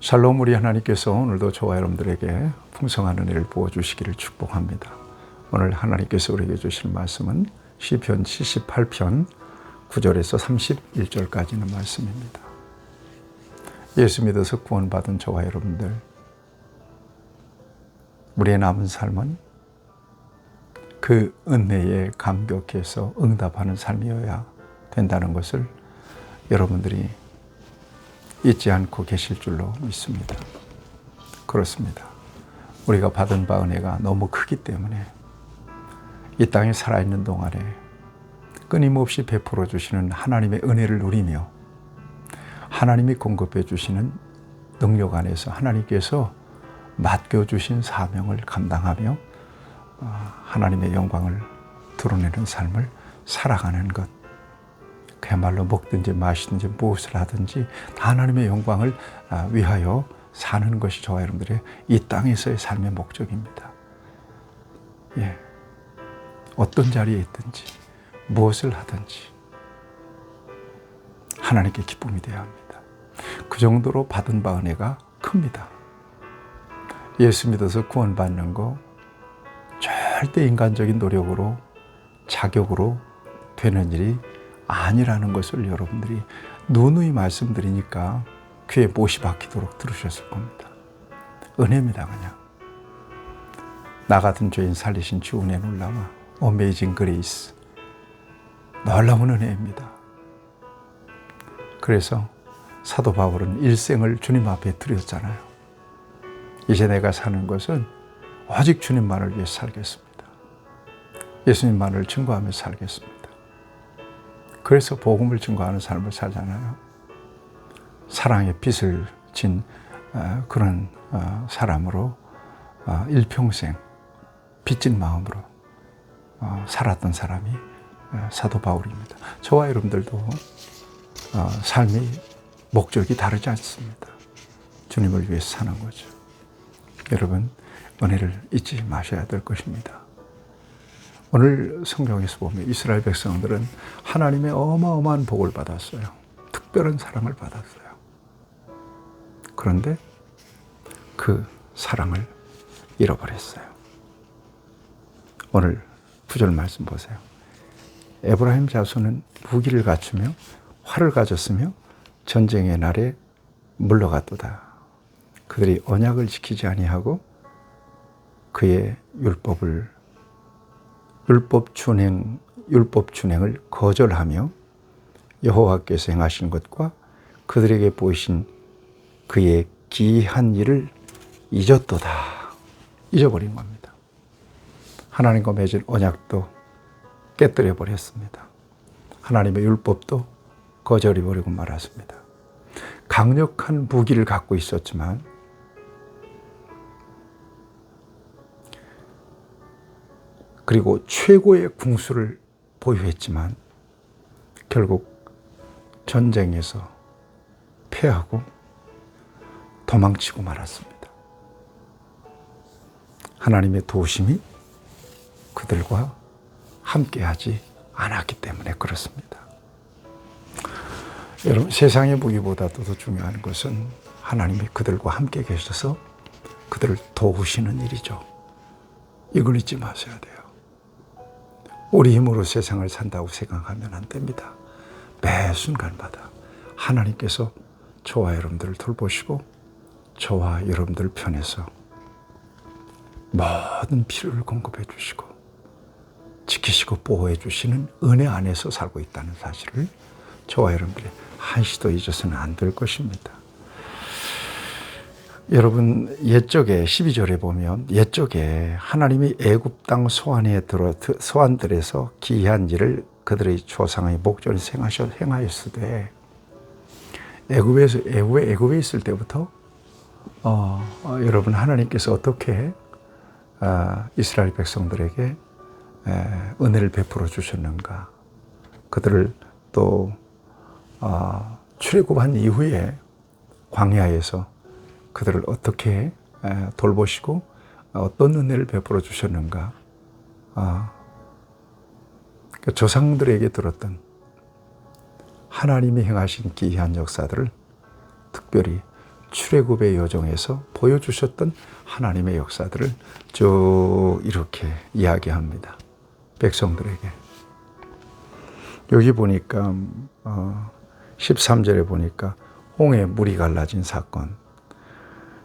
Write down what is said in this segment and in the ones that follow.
샬롬 우리 하나님께서 오늘도 저와 여러분들에게 풍성한 은혜를 부어주시기를 축복합니다. 오늘 하나님께서 우리에게 주실 말씀은 시편 78편 9절에서 31절까지는 말씀입니다. 예수 믿어서 구원받은 저와 여러분들 우리의 남은 삶은 그 은혜에 감격해서 응답하는 삶이어야 된다는 것을 여러분들이 잊지 않고 계실 줄로 믿습니다. 그렇습니다. 우리가 받은 바 은혜가 너무 크기 때문에 이 땅에 살아있는 동안에 끊임없이 베풀어 주시는 하나님의 은혜를 누리며 하나님이 공급해 주시는 능력 안에서 하나님께서 맡겨주신 사명을 감당하며 어, 하나님의 영광을 드러내는 삶을 살아가는 것. 그야말로 먹든지 마시든지 무엇을 하든지 다 하나님의 영광을 아, 위하여 사는 것이 저와 여러분들의 이 땅에서의 삶의 목적입니다. 예. 어떤 자리에 있든지 무엇을 하든지 하나님께 기쁨이 되어야 합니다. 그 정도로 받은 바 은혜가 큽니다. 예수 믿어서 구원받는 거 절대 인간적인 노력으로 자격으로 되는 일이 아니라는 것을 여러분들이 누누이 말씀드리니까 귀에 못이 박히도록 들으셨을 겁니다. 은혜입니다, 그냥. 나 같은 죄인 살리신 주 은혜 놀라워. 어메이징 그레이스. 놀라운 은혜입니다. 그래서 사도 바울은 일생을 주님 앞에 드렸잖아요. 이제 내가 사는 것은 오직 주님만을 위해 살겠습니다. 예수님만을 증거하며 살겠습니다. 그래서 복음을 증거하는 삶을 살잖아요. 사랑의 빛을 진 어, 그런 어, 사람으로 어, 일평생 빚진 마음으로 살았던 사람이 사도 바울입니다. 저와 여러분들도 삶이 목적이 다르지 않습니다. 주님을 위해 사는 거죠. 여러분 은혜를 잊지 마셔야 될 것입니다. 오늘 성경에서 보면 이스라엘 백성들은 하나님의 어마어마한 복을 받았어요. 특별한 사랑을 받았어요. 그런데 그 사랑을 잃어버렸어요. 오늘 구절 말씀 보세요. 에브라임 자손은 무기를 갖추며 활을 가졌으며 전쟁의 날에 물러갔도다. 그들이 언약을 지키지 아니하고 그의 율법을 율법 준행 율법 준행을 거절하며 여호와께서 행하신 것과 그들에게 보이신 그의 기한 일을 잊었도다. 잊어버린 겁니다. 하나님과 맺은 언약도 깨뜨려 버렸습니다. 하나님의 율법도 거절해 버리고 말았습니다. 강력한 무기를 갖고 있었지만 그리고 최고의 궁수를 보유했지만 결국 전쟁에서 패하고 도망치고 말았습니다. 하나님의 도심이 그들과 함께하지 않았기 때문에 그렇습니다. 여러분 세상의 무기보다도 더 중요한 것은 하나님이 그들과 함께 계셔서 그들을 도우시는 일이죠. 이걸 잊지 마셔야 돼요. 우리 힘으로 세상을 산다고 생각하면 안 됩니다. 매 순간마다 하나님께서 저와 여러분들을 돌보시고 저와 여러분들 편에서 모든 필요를 공급해 주시고 지키시고 보호해 주시는 은혜 안에서 살고 있다는 사실을 저와 여러분들이 한시도 잊어서는 안 될 것입니다. 여러분 옛적에 12절에 보면 옛적에 하나님이 애굽 땅 소환에 들어 소환들에서 기이한 일을 그들의 조상의 목전에 행하셨 행하였으되 애굽에서 애굽에 애굽에 있을 때부터 어, 어, 여러분 하나님께서 어떻게 어, 이스라엘 백성들에게 에, 은혜를 베풀어 주셨는가? 그들을 또 어, 출애굽한 이후에 광야에서 그들을 어떻게 돌보시고 어떤 은혜를 베풀어 주셨는가. 아, 그 조상들에게 들었던 하나님이 행하신 기이한 역사들을 특별히 출애굽의 여정에서 보여주셨던 하나님의 역사들을 쭉 이렇게 이야기합니다. 백성들에게. 여기 보니까 어, 13절에 보니까 홍해 물이 갈라진 사건.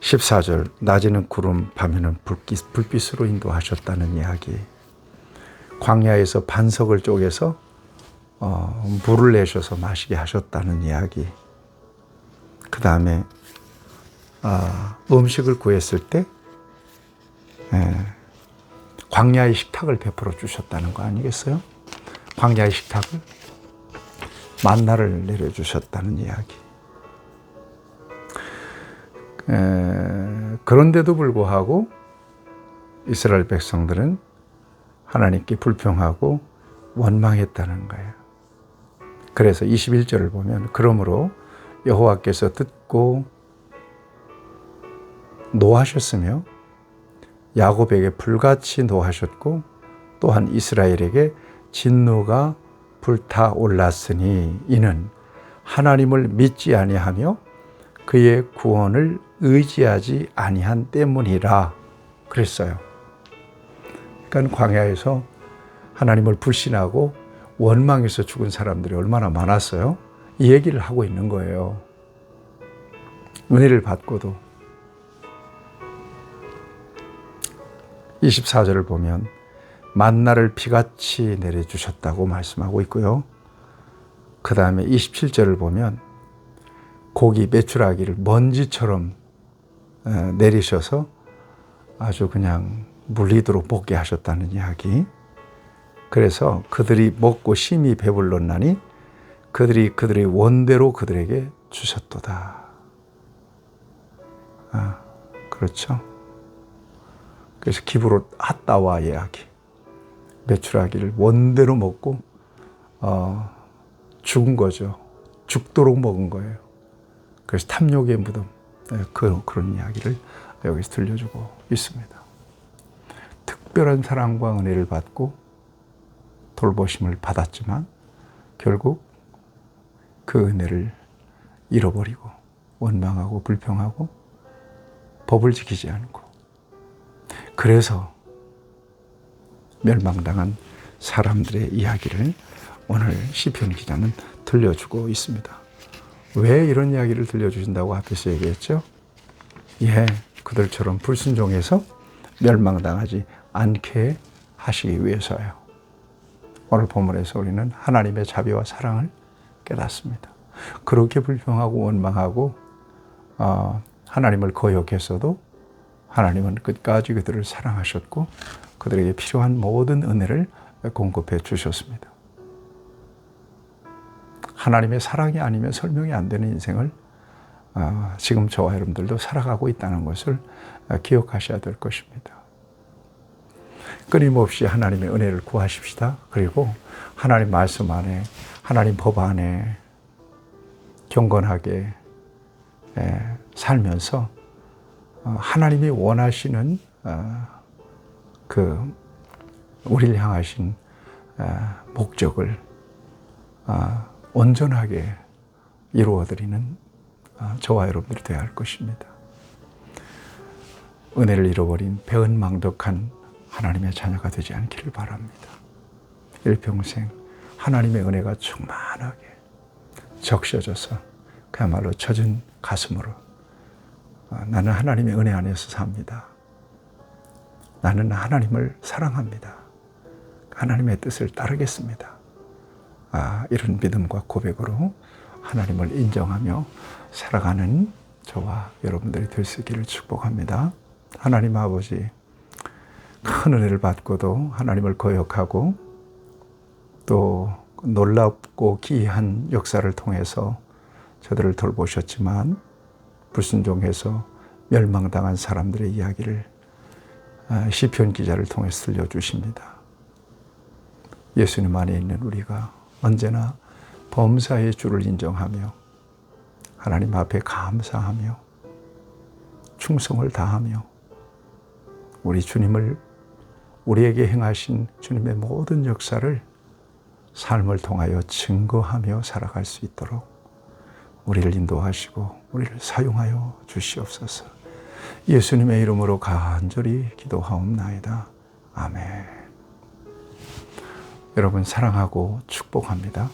14절 낮에는 구름 밤에는 불빛, 불빛으로 인도하셨다는 이야기. 광야에서 반석을 쪼개서 어, 물을 내셔서 마시게 하셨다는 이야기. 그 다음에 아, 음식을 구했을 때 예, 광야의 식탁을 베풀어 주셨다는 거 아니겠어요? 광야의 식탁을 만나를 내려주셨다는 이야기. 에, 그런데도 불구하고 이스라엘 백성들은 하나님께 불평하고 원망했다는 거예요. 그래서 21절을 보면 그러므로 여호와께서 듣고 노하셨으며 야곱에게 불같이 노하셨고 또한 이스라엘에게 진노가 불타 올랐으니 이는 하나님을 믿지 아니하며 그의 구원을 의지하지 아니한 때문이라 그랬어요. 그러니까 광야에서 하나님을 불신하고 원망해서 죽은 사람들이 얼마나 많았어요. 이 얘기를 하고 있는 거예요. 은혜를 받고도 24절을 보면 만나를 비같이 내려주셨다고 말씀하고 있고요. 그 다음에 27절을 보면 고기 메추라기를 먼지처럼 내리셔서 아주 그냥 물리도록 먹게 하셨다는 이야기. 그래서 그들이 먹고 심히 배불렀나니 그들이 그들의 원대로 그들에게 주셨도다. 아, 그렇죠. 그래서 기부로 핫다와 이야기. 메추라기를 원대로 먹고 어, 죽은 거죠. 죽도록 먹은 거예요. 그래서 탐욕의 무덤 네, 그, 그런 이야기를 여기서 들려주고 있습니다. 특별한 사랑과 은혜를 받고 돌보심을 받았지만 결국 그 은혜를 잃어버리고 원망하고 불평하고 법을 지키지 않고 그래서 멸망당한 사람들의 이야기를 오늘 시편 기자는 들려주고 있습니다. 왜 이런 이야기를 들려주신다고 앞에서 얘기했죠? 예, 그들처럼 불순종해서 멸망당하지 않게 하시기 위해서요. 오늘 본문에서 우리는 하나님의 자비와 사랑을 깨닫습니다. 그렇게 불평하고 원망하고 어, 하나님을 거역했어도 하나님은 끝까지 그들을 사랑하셨고 그들에게 필요한 모든 은혜를 공급해 주셨습니다. 하나님의 사랑이 아니면 설명이 안 되는 인생을 어, 지금 저와 여러분들도 살아가고 있다는 것을 기억하셔야 될 것입니다. 끊임없이 하나님의 은혜를 구하십시다. 그리고 하나님 말씀 안에, 하나님 법 안에 경건하게 살면서 어, 하나님이 원하시는 어, 그 우리를 향하신 목적을 온전하게 이루어드리는 저와 여러분들이 되어야 할 것입니다. 은혜를 잃어버린 배은망덕한 하나님의 자녀가 되지 않기를 바랍니다. 일평생 하나님의 은혜가 충만하게 적셔져서 그야말로 젖은 가슴으로 나는 하나님의 은혜 안에서 삽니다. 나는 하나님을 사랑합니다. 하나님의 뜻을 따르겠습니다. 아, 이런 믿음과 고백으로 하나님을 인정하며 살아가는 저와 여러분들이 될 수 있기를 축복합니다. 하나님 아버지, 큰 은혜를 받고도 하나님을 거역하고 또 놀랍고 기이한 역사를 통해서 저들을 돌보셨지만 불순종해서 멸망당한 사람들의 이야기를 아, 시편 기자를 통해서 들려주십니다. 예수님 안에 있는 우리가 언제나 범사의 주를 인정하며 하나님 앞에 감사하며 충성을 다하며 우리 주님을 우리에게 행하신 주님의 모든 역사를 삶을 통하여 증거하며 살아갈 수 있도록 우리를 인도하시고 우리를 사용하여 주시옵소서. 예수님의 이름으로 간절히 기도하옵나이다. 아멘. 여러분 사랑하고 축복합니다.